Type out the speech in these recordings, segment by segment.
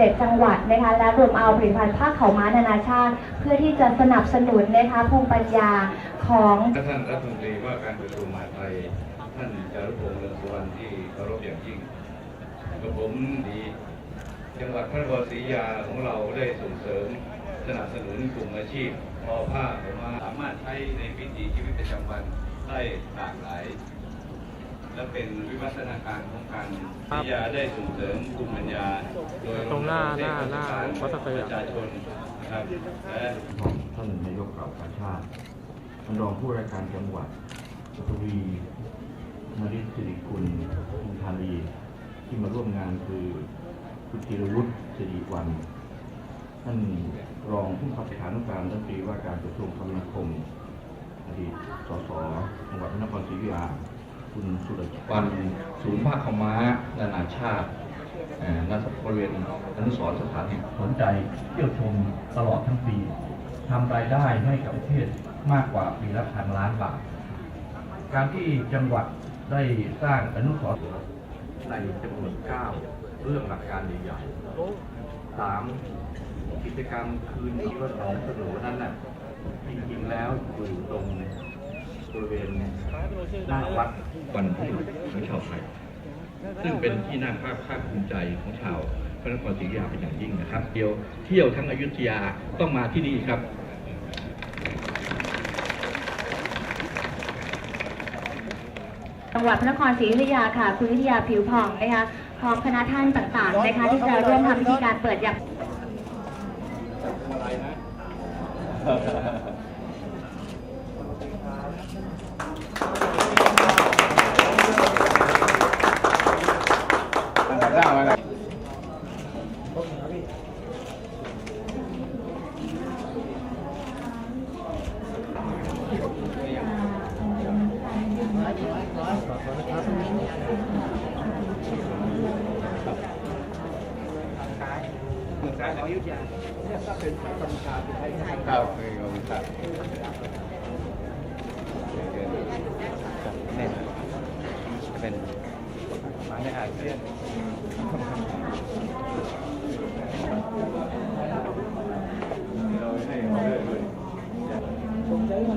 เจ็ดจังหวัดนะคะและรวมเอาผลิตภัณฑ์ผ้าขาวม้านานาชาติ เพื่อที่จะสนับสนุนนะคะภูมิปัญญาของท่านรัฐมนตรีว่าการกระทรวงมหาดไทยท่านจารุพงษ์เรืองสุวรรณที่เคารพอย่างยิ่งกับผมดีจังหวัดพระนครศรีอยุธยาของเราได้ส่งเสริมสนับสนุนกลุ่มอาชีพทอผ้าออกมาสามารถใช้ในวิถีชีวิตประจำวันได้หลากหลาย และเป็นวิวัฒนาการของการวิทยาได้ส่งเสริมกลุ่มปัญญาโดยตรงหน้าหน้าหน้าวัดสะเกปษระชาชนนะครับและของท่านนายกเหล่ากาชาติท่านรองผู้ราชการจังหวัดสุทวีนริศสิริกุลคุณธารีที่มาร่วมงานคือคุณธีรวุฒิสิริวัน ท่านรองผู้ขับขานุการรัฐมนตรีว่าการกระทรวงคมนาคมอดีตสสจังหวัดพระนครศรีอยุธยา คุณสุรชวันศูนย์ภาคขม้านานาชาติเอ่อณบริเวณอนุสรสถานแห่งสนใจเที่ยวชมตลอดทั้งปีทำรายได้ให้กับประเทศมากกว่าปีละพันล้านบาท การที่จังหวัดได้สร้างอนุสรณ์ในจำนวน9เรื่องหลักการใหญ่ๆสามกิจกรรมคืนชีวิตของสนุนั้นน่ะจริงๆแล้วอยู่ตรง บริเวณหน้าวัดวันที่ของชาวไทย ซึ่งเป็นที่น่าภาคภาคภูมิใจของชาวพระนครศรีอยุธยาเป็นอย่างยิ่งนะครับ เดียวเที่ยวทั้งอยุธยาต้องมาที่นี่ครับจังหวัดพระนครศรีอยุธยาค่ะ คุณวิทยาผิวผ่องนะคะพร้อมคณะท่านต่างๆนะคะที่จะร่วมทำพิธีการเปิดอย่าง ครับคือขอบคุณครับเนี่ยเป็นมาในอาเซียน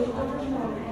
the other men